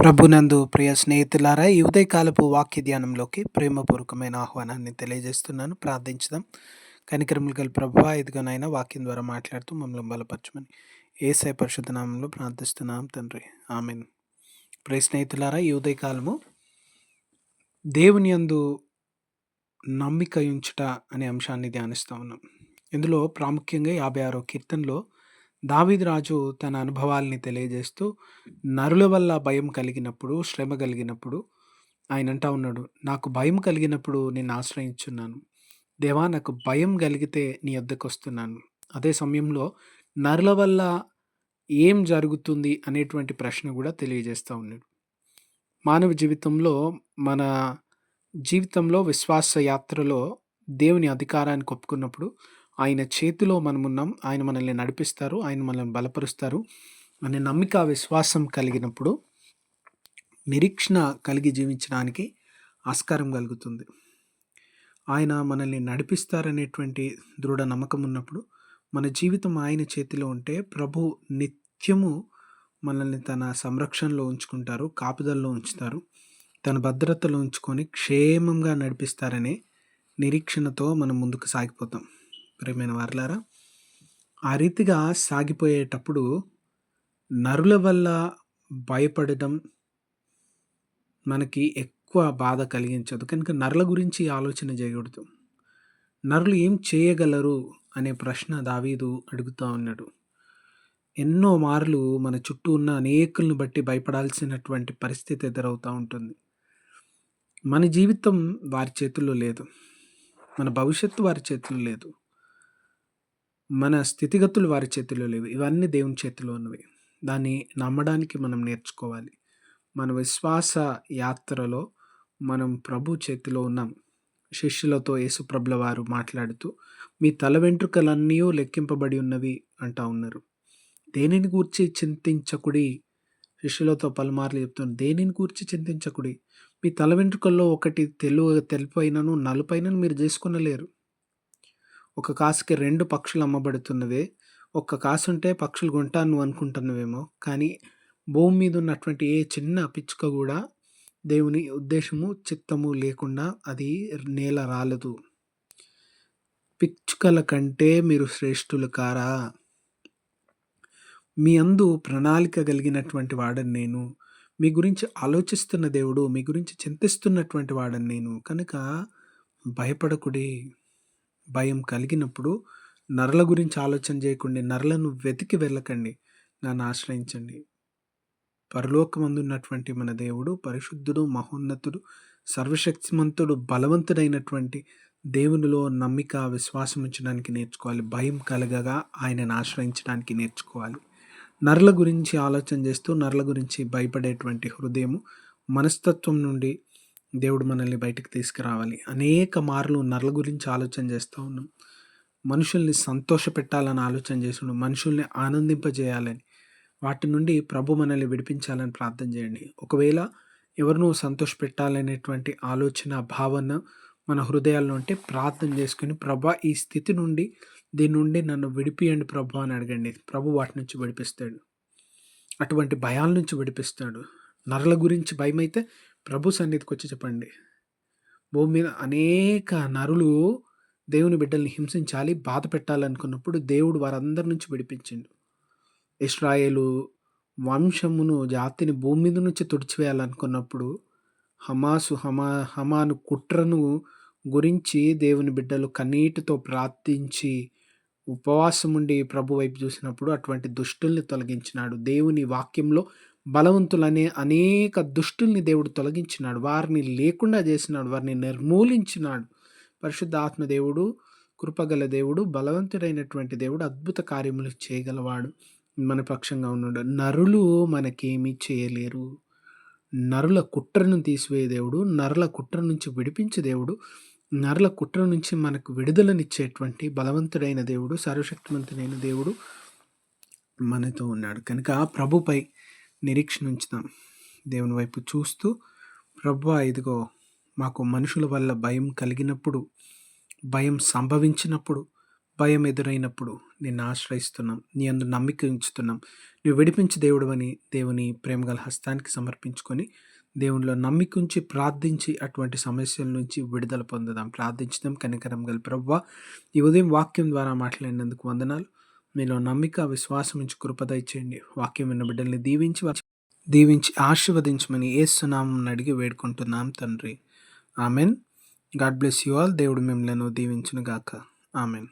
ప్రభునందు ప్రియ స్నేహితులారా ఈ ఉదయకాలపు వాక్య ధ్యానంలోకి ప్రేమపూర్వకమైన ఆహ్వానాన్ని తెలియజేస్తున్నాను. ప్రార్థించుదాం. కనికరములు గల ప్రభు ఇదిగోనైనా వాక్యం ద్వారా మాట్లాడుతూ మమ్మల్ని బలపరచమని ఏసై పరిశుద్ధనామంలో ప్రార్థిస్తున్నాం తండ్రి. ఆమెన్. ప్రియ స్నేహితులారా ఈ ఉదయకాలము దేవుని యందు నమ్మిక ఉంచుట అనే అంశాన్ని ధ్యానిస్తూ ఉన్నాం. ఇందులో ప్రాముఖ్యంగా యాభై ఆరో కీర్తనలో దావీదు రాజు తన అనుభవాల్ని తెలియజేస్తూ నరుల వల్ల భయం కలిగినప్పుడు శ్రమ కలిగినప్పుడు ఆయన అంటా ఉన్నాడు నాకు భయం కలిగినప్పుడు నేను ఆశ్రయించున్నాను. దేవా నాకు భయం కలిగితే నీ వద్దకు వస్తున్నాను. అదే సమయంలో నరుల వల్ల ఏం జరుగుతుంది అనేటువంటి ప్రశ్న కూడా తెలియజేస్తూ ఉన్నాడు. మానవ జీవితంలో మన జీవితంలో విశ్వాస యాత్రలో దేవుని అధికారాన్ని ఒప్పుకున్నప్పుడు ఆయన చేతిలో మనమున్నాం. ఆయన మనల్ని నడిపిస్తారు. ఆయన మనల్ని బలపరుస్తారు. అనే నమ్మిక విశ్వాసం కలిగినప్పుడు నిరీక్షణ కలిగి జీవించడానికి ఆస్కారం కలుగుతుంది. ఆయన మనల్ని నడిపిస్తారనేటువంటి దృఢ నమ్మకం ఉన్నప్పుడు మన జీవితం ఆయన చేతిలో ఉంటే ప్రభు నిత్యము మనల్ని తన సంరక్షణలో ఉంచుకుంటారు కాపుదల్లో ఉంచుతారు. తన భద్రతలో ఉంచుకొని క్షేమంగా నడిపిస్తారనే నిరీక్షణతో మనం ముందుకు సాగిపోతాం. ప్రేమైన వారలారా ఆ రీతిగా సాగిపోయేటప్పుడు నరుల వల్ల భయపడటం మనకి ఎక్కువ బాధ కలిగించదు. కనుక నరుల గురించి ఆలోచన చేయకూడదు. నరులు ఏం చేయగలరు అనే ప్రశ్న దావీదు అడుగుతూ ఉన్నాడు. ఎన్నో మార్లు మన చుట్టూ ఉన్న అనేకులను బట్టి భయపడాల్సినటువంటి పరిస్థితి ఎదురవుతూ ఉంటుంది. మన జీవితం వారి చేతుల్లో లేదు. మన భవిష్యత్తు వారి చేతుల్లో లేదు. మన స్థితిగతులు వారి చేతిలో లేవు. ఇవన్నీ దేవుని చేతిలో ఉన్నవి. దాన్ని నమ్మడానికి మనం నేర్చుకోవాలి. మన విశ్వాస యాత్రలో మనం ప్రభు చేతిలో ఉన్నాం. శిష్యులతో యేసుప్రభుల వారు మాట్లాడుతూ మీ తల వెంట్రుకలన్నీ లెక్కింపబడి ఉన్నవి అంటా ఉన్నారు. దేనిని గూర్చి చింతించకుడి? శిష్యులతో పలుమార్లు చెప్తున్నారు దేనిని గూర్చి చింతించకుడి? మీ తల వెంట్రుకల్లో ఒకటి తెలుగు తెలుపైనను నలుపైనను మీరు చేసుకునలేరు. ఒక కాసుకి రెండు పక్షులు అమ్మబడుతున్నవే. ఒక్క కాసు ఉంటే పక్షులు కొంటాను నువ్వు అనుకుంటున్నవేమో. కానీ భూమి మీద ఉన్నటువంటి ఏ చిన్న పిచ్చుక కూడా దేవుని ఉద్దేశము చిత్తము లేకుండా అది నేల రాలదు. పిచ్చుకల కంటే మీరు శ్రేష్ఠులు కారా? మీ అందు ప్రణాళిక కలిగినటువంటి వాడని నేను మీ గురించి ఆలోచిస్తున్న దేవుడు మీ గురించి చింతిస్తున్నటువంటి వాడని నేను. కనుక భయపడకుడి. భయం కలిగినప్పుడు నరల గురించి ఆలోచన చేయకండి. నరలను వెతికి వెళ్ళకండి. నన్ను ఆశ్రయించండి. పరలోకమందున్నటువంటి మన దేవుడు పరిశుద్ధుడు మహోన్నతుడు సర్వశక్తిమంతుడు బలవంతుడైనటువంటి దేవునిలో నమ్మిక విశ్వాసం ఉంచడానికి నేర్చుకోవాలి. భయం కలగగా ఆయనను ఆశ్రయించడానికి నేర్చుకోవాలి. నరల గురించి ఆలోచన చేస్తూ నరల గురించి భయపడేటువంటి హృదయము మనస్తత్వం నుండి దేవుడు మనల్ని బయటకు తీసుకురావాలి. అనేక మార్లు నరల గురించి ఆలోచన చేస్తూ ఉన్నాం. మనుషుల్ని సంతోష పెట్టాలని ఆలోచన చేస్తున్నాం మనుషుల్ని ఆనందింపజేయాలని. వాటి నుండి ప్రభు మనల్ని విడిపించాలని ప్రార్థన చేయండి. ఒకవేళ ఎవరినో సంతోష పెట్టాలనేటువంటి ఆలోచన భావన మన హృదయాల్లో ఉంటే ప్రార్థన చేసుకుని ప్రభా ఈ స్థితి నుండి దీని నుండి నన్ను విడిపియండి ప్రభు అని అడగండి. ప్రభు వాటి నుంచి విడిపిస్తాడు. అటువంటి భయాల నుంచి విడిపిస్తాడు. నరల గురించి భయం అయితే ప్రభు సన్నిధికి వచ్చి చెప్పండి. భూమి మీద అనేక నరులు దేవుని బిడ్డల్ని హింసించాలి బాధ పెట్టాలనుకున్నప్పుడు దేవుడు వారందరి నుంచి విడిపించిండు. ఇస్రాయేలు వంశమును జాతిని భూమి మీద నుంచి తుడిచివేయాలనుకున్నప్పుడు హమాసు హమా హమాను కుట్రను గురించి దేవుని బిడ్డలు కన్నీటితో ప్రార్థించి ఉపవాసం ఉండి ప్రభు వైపు చూసినప్పుడు అటువంటి దుష్టుల్ని తొలగించినాడు. దేవుని వాక్యంలో బలవంతులనే అనేక దుష్టుల్ని దేవుడు తొలగించినాడు. వారిని లేకుండా చేసినాడు. వారిని నిర్మూలించినాడు. పరిశుద్ధ ఆత్మదేవుడు కృపగల దేవుడు బలవంతుడైనటువంటి దేవుడు అద్భుత కార్యములు చేయగలవాడు. మన పక్షంగా ఉన్నాడు. నరులు మనకేమీ చేయలేరు. నరుల కుట్రను తీసివేయ దేవుడు నరుల కుట్ర నుంచి విడిపించే దేవుడు నరుల కుట్ర నుంచి మనకు విడుదలనిచ్చేటువంటి బలవంతుడైన దేవుడు సర్వశక్తివంతుడైన దేవుడు మనతో ఉన్నాడు. కనుక ప్రభుపై నిరీక్షణ ఉంచుదాం దేవుని వైపు చూస్తూ ప్రభు ఇదిగో మాకు మనుషుల వల్ల భయం కలిగినప్పుడు భయం సంభవించినప్పుడు భయం ఎదురైనప్పుడు నిన్ను ఆశ్రయిస్తున్నాం. నీ అందు నమ్మిక ఉంచుతున్నాం. నువ్వు విడిపించి దేవుడు అని దేవుని ప్రేమగల హస్తానికి సమర్పించుకొని దేవునిలో నమ్మిక ఉంచి ప్రార్థించి అటువంటి సమస్యల నుంచి విడుదల పొందుదాం. ప్రార్థించడం కనికరం గల ప్రవ్వ ఈ ఉదయం వాక్యం ద్వారా మాట్లాడినందుకు వందనాలు. మీలో నమ్మిక విశ్వాసం ఇచ్చి కృపద ఇచ్చేయండి వాక్యం విన్న బిడ్డల్ని దీవించి దీవించి ఆశీర్వదించమని ఏసునామం అడిగి వేడుకుంటున్నాం తండ్రి. Amen. God bless you all. దేవుడు మిమ్మల్ని దీవించును గాక ఆమెన్.